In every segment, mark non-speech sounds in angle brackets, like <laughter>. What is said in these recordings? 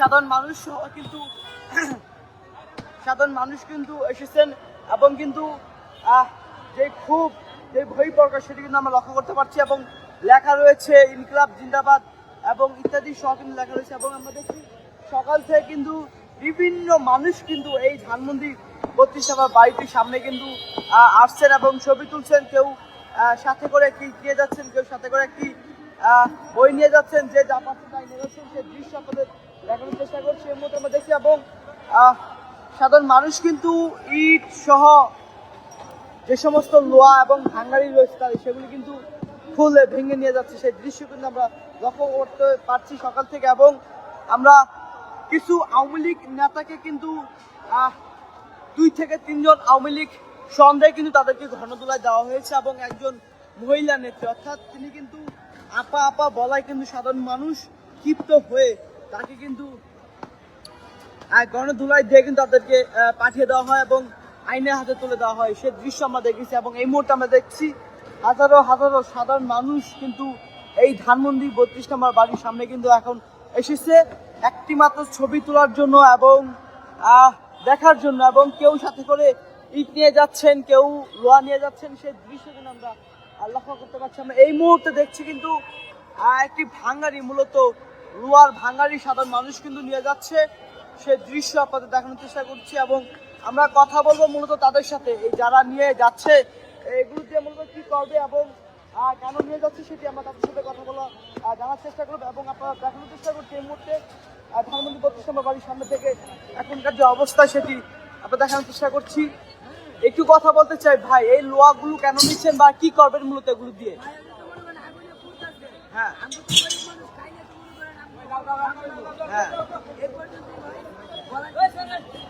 সাধারণ মানুষ কিন্তু <clears throat> সাধারণ মানুষ কিন্তু এসেছেন এবং কিন্তু যে খুব, যে ভয় প্রকাশ সেটি কিন্তু আমরা লক্ষ্য করতে পারছি এবং লেখা রয়েছে ইনকলাব জিন্দাবাদ এবং ইত্যাদি সহ কিন্তু লেখা রয়েছে এবং আমরা দেখছি সকাল থেকে কিন্তু বিভিন্ন মানুষ কিন্তু এই ধানমন্ডি টাকার বাড়িটির সামনে কিন্তু আসছেন এবং ছবি তুলছেন। কেউ সাথে করে কি নিয়ে যাচ্ছেন, কেউ সাথে করে একটি বই নিয়ে যাচ্ছেন যে যা পাচ্ছেন তাই নিয়ে যাচ্ছেন সে দৃশ্য আপনাদের দেখানোর চেষ্টা করছি এর মধ্যে আমরা দেখছি এবং সাধারণ মানুষ কিন্তু ইট সহ যে সমস্ত লোহা এবং ভাঙ্গারি রয়েছে তাদের, সেগুলি কিন্তু ফুলে ভেঙে নিয়ে যাচ্ছে। সেই দৃশ্য কিন্তু আমরা লক্ষ্য করতে পারছি সকাল থেকে এবং আমরা কিছু আওয়ামী লীগ নেতাকে কিন্তু দুই থেকে তিনজন আওয়ামী লীগ সন্দেহে কিন্তু তাদেরকে ঘনদোলায় দেওয়া হয়েছে এবং একজন মহিলা নেত্রী, অর্থাৎ তিনি কিন্তু আপা আপা বলায় কিন্তু সাধারণ মানুষ ক্ষিপ্ত হয়ে তাকে কিন্তু গণধুলাই দিয়ে কিন্তু তাদেরকে পাঠিয়ে দেওয়া হয় এবং আইনের হাতে তুলে দেওয়া হয়। সে দৃশ্য আমরা দেখেছি এবং এই মুহূর্তে আমরা দেখছি হাজারো হাজারো সাধারণ মানুষ কিন্তু এই ধানমন্ডি বত্রিশ নম্বর বাড়ির সামনে কিন্তু এখন এসেছে। একটি মাত্র ছবি তোলার জন্য এবং দেখার জন্য এবং কেউ সাথে করে ইট নিয়ে যাচ্ছেন, কেউ লোহা নিয়ে যাচ্ছেন। সেই দৃশ্য কিন্তু আমরা লক্ষ্য করতে পারছি। আমরা এই মুহূর্তে দেখছি কিন্তু একটি ভাঙ্গারি মূলত লোয়ার ভাঙ্গারি সাধারণ মানুষ কিন্তু নিয়ে যাচ্ছে। সে দৃশ্য আপনাদের দেখানোর চেষ্টা করছি এবং আমরা কথা বলব মূলত তাদের সাথে। এই যারা নিয়ে যাচ্ছে এগুলো দিয়ে মূলত কি করবে এবং কেন নিয়ে যাচ্ছে সেটি আমরা তাদের সাথে কথা বলা জানার চেষ্টা করব এবং আপনারা দেখানোর চেষ্টা করছি এই মুহূর্তে। ধানমন্ডি বত্রিশ নম্বর বাড়ির সামনে থেকে এখনকার যে অবস্থা সেটি আমরা দেখানোর চেষ্টা করছি। একটু কথা বলতে চাই ভাই এই লোয়াগুলো কেন নিচ্ছেন বা কি করবেন মূলত এগুলো দিয়ে? হ্যাঁ। হ্যাঁ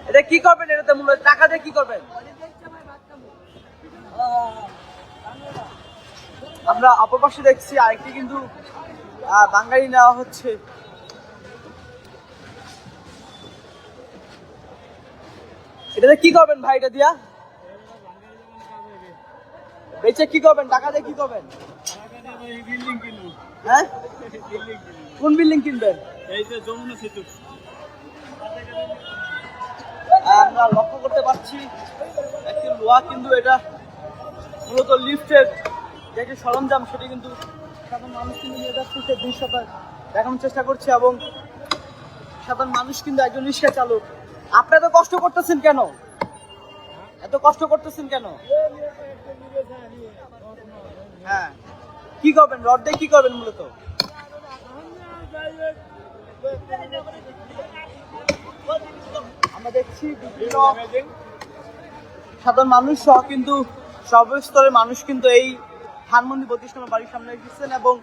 এটা কি করবেন? এটাতে মূলত টাকা দিয়ে কি করবেন? আমরা অপর পাশে দেখছি আরেকটি কিন্তু বাঙালি নেওয়া হচ্ছে। এটাতে কি করবেন ভাই এটা দিয়া? বেচে কি করবেন? টাকা দিয়ে কি করবেন? হ্যাঁ? কোন বিল্ডিং কিনবেন? এই যে যমুনা সেতু। আমরা লক্ষ্য করতে পারছি একটি লোহা কিন্তু এটা মূলত লিফটের যে একটি সরঞ্জাম সেটি কিন্তু সাধারণ মানুষ কিন্তু নিয়ে যাচ্ছে সে দৃশ্যটা দেখানোর চেষ্টা করছে এবং সাধারণ মানুষ কিন্তু একজন রিক্সা চালক। আপনি এত কষ্ট করতেছেন কেন? এত কষ্ট করতেছেন কেন? কি করবেন? রড দিয়ে কি করবেন মূলত? আমরা দেখছি সাধারণ মানুষ সহ কিন্তু সর্বস্তরের মানুষ কিন্তু এই ধানমন্ডি নম্বর বাড়ির সামনে এসেছেন এবং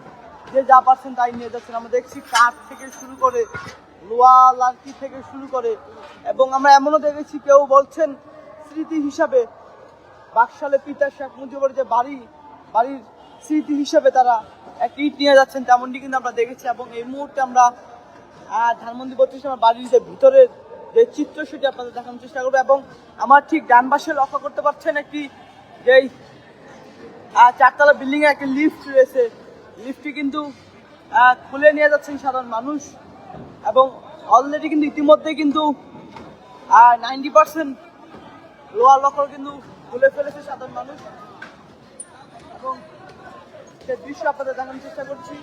যে যা পাচ্ছেন তাই নিয়ে যাচ্ছেন। আমরা দেখছি কাঠ থেকে শুরু করে লোয়া লার্কি থেকে শুরু করে এবং আমরা এমনও দেখেছি কেউ বলছেন স্মৃতি হিসাবে বাকশালে পিতা শেখ মুজিবুর যে বাড়ি, বাড়ির স্মৃতি হিসাবে তারা এক ইট নিয়ে যাচ্ছেন, তেমনটি কিন্তু আমরা দেখেছি এবং এই মুহূর্তে আমরা ধানমন্ডি বত্রিশ নম্বর বাড়ির যে ভিতরের যে চিত্র সেটি আপনাদের দেখানোর চেষ্টা করব এবং আমার ঠিক ডান পাশে লক্ষ্য করতে পারছেন একটি যেই চারতলা বিল্ডিং এ একটি লিফট রয়েছে। লিফটটি কিন্তু খুলে নিয়ে যাচ্ছেন সাধারণ মানুষ এবং অলরেডি কিন্তু ইতিমধ্যে কিন্তু নাইনটি পার্সেন্ট লোয়ার লক্ষ্য কিন্তু খুলে ফেলেছে সাধারণ মানুষ। এবং সে দৃশ্য আপনাদের দেখানোর চেষ্টা করছি।